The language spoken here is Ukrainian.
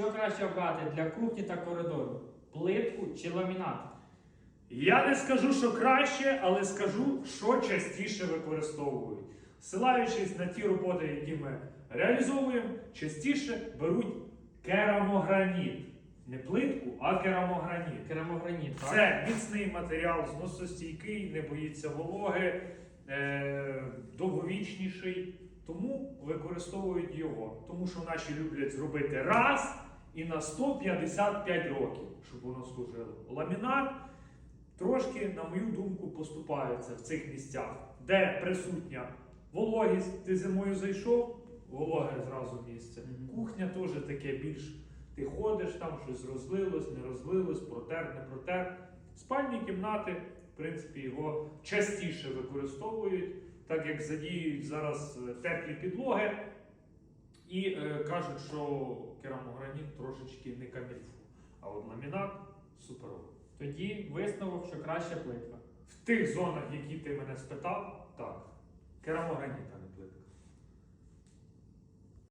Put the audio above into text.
Що краще обрати для кухні та коридору? Плитку чи ламінат? Я не скажу, що краще, але скажу, що частіше використовують. Силаючись на ті роботи, які ми реалізовуємо, частіше беруть керамограніт. Не плитку, а керамограніт. Керамограніт, так? Це міцний матеріал, зносостійкий, не боїться вологи, е, довговічніший. Тому використовують його. Тому що наші люблять зробити раз і на 155 років, щоб воно служило. Ламінат трошки, на мою думку, поступається в цих місцях, де присутня вологість. Ти зимою зайшов, вологе зразу місце. Кухня теж таке більш. Ти ходиш, там щось розлилось, не розлилось, протер, не протер. Спальні кімнати, в принципі, його частіше використовують, так як задіюють зараз е, теплі підлоги. І е, кажуть, що керамограніт трошечки не камільфу. А от ламінат суперовий. Тоді висновок, що краще плитка. В тих зонах, які ти мене спитав, так. Керамограніт, а не плитка.